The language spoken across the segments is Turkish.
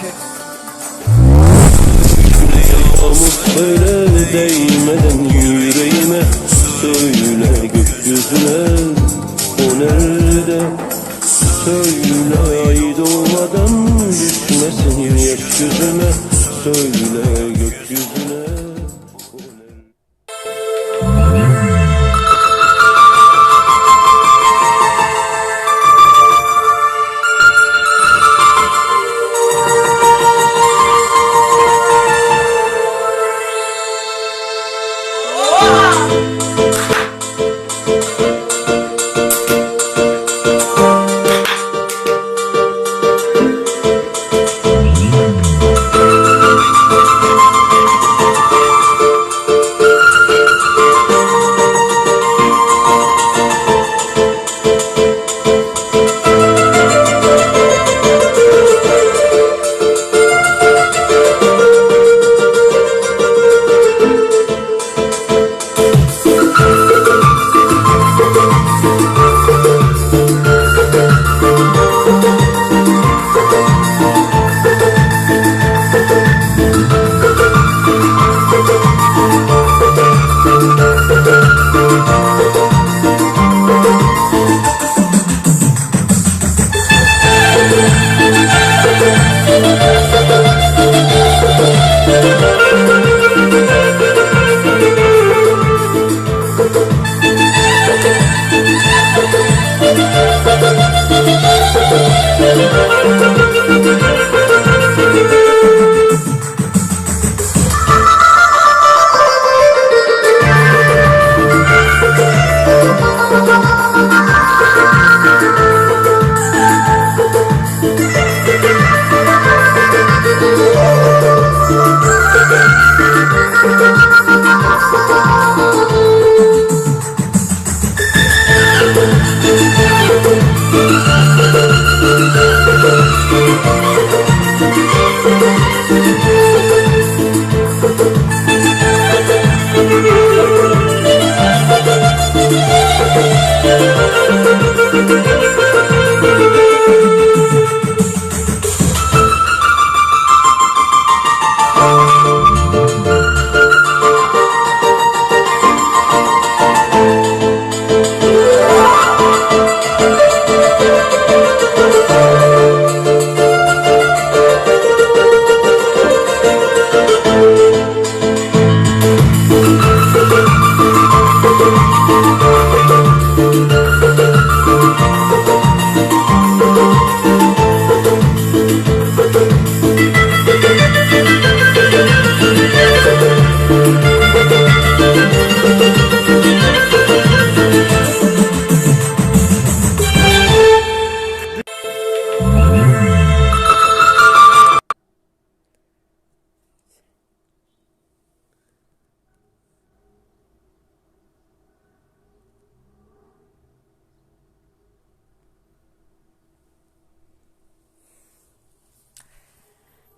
Yağmur böyle değmeden yüreğime Söyle gökyüzüne o nerede? Söyle ay doğmadan düşmesin gökyüzüme Söyle gökyüzüne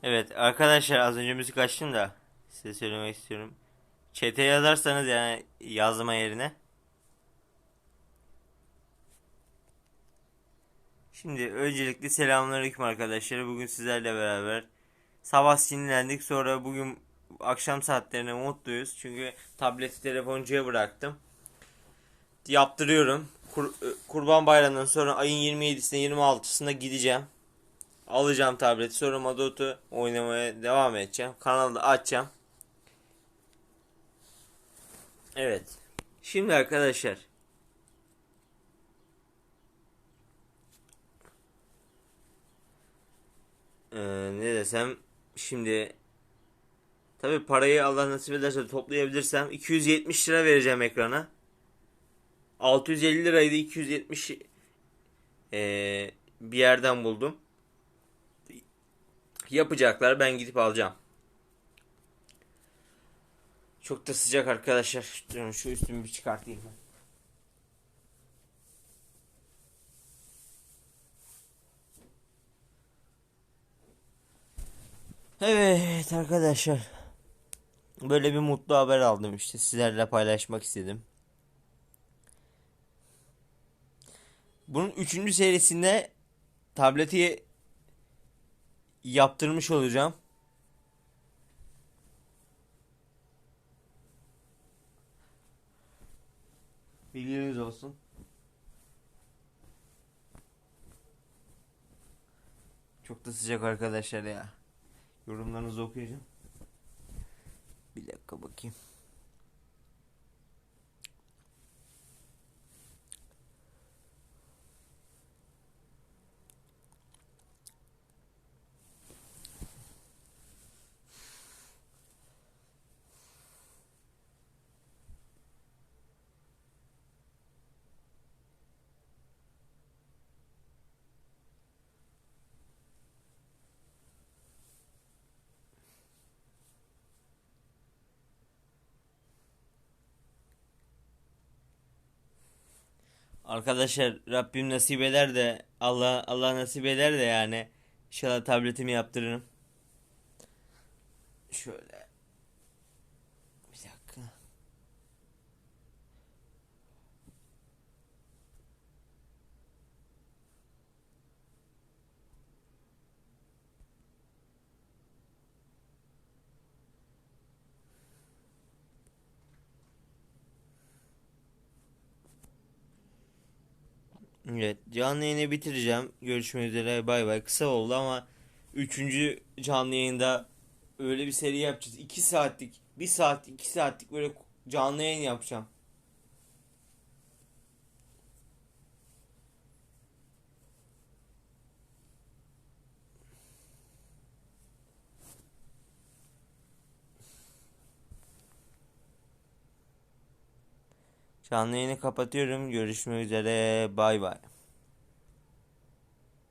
Evet arkadaşlar az önce müzik açtım da size söylemek istiyorum. Çete yazarsanız yani yazma yerine. Şimdi öncelikle selamünaleyküm arkadaşlar. Bugün sizlerle beraber sabah sinirlendik sonra bugün akşam saatlerine mutluyuz. Çünkü tableti telefoncuya bıraktım. Yaptırıyorum. Kur- Kurban Bayramı'ndan sonra ayın 27'sine 26'sında gideceğim. Alacağım tableti sonra Madotu oynamaya devam edeceğim. Kanalı da açacağım. Evet. Şimdi arkadaşlar. Ee, ne desem şimdi tabi parayı Allah nasip ederse toplayabilirsem 270 lira vereceğim ekrana. 650 liraydı 270 ee, bir yerden buldum yapacaklar. Ben gidip alacağım. Çok da sıcak arkadaşlar. Şu üstümü bir çıkartayım ben. Evet arkadaşlar. Böyle bir mutlu haber aldım işte sizlerle paylaşmak istedim. Bunun üçüncü serisinde tableti yaptırmış olacağım. Bilginiz olsun. Çok da sıcak arkadaşlar ya. Yorumlarınızı okuyacağım. Bir dakika bakayım. Arkadaşlar Rabbim nasip eder de Allah Allah nasip eder de yani inşallah tabletimi yaptırırım. Şöyle bir dakika. Evet canlı yayını bitireceğim. Görüşmek üzere bay bay. Kısa oldu ama 3. canlı yayında öyle bir seri yapacağız. 2 saatlik, 1 saat, 2 saatlik böyle canlı yayın yapacağım. Canlı yayını kapatıyorum. Görüşmek üzere. Bay bay.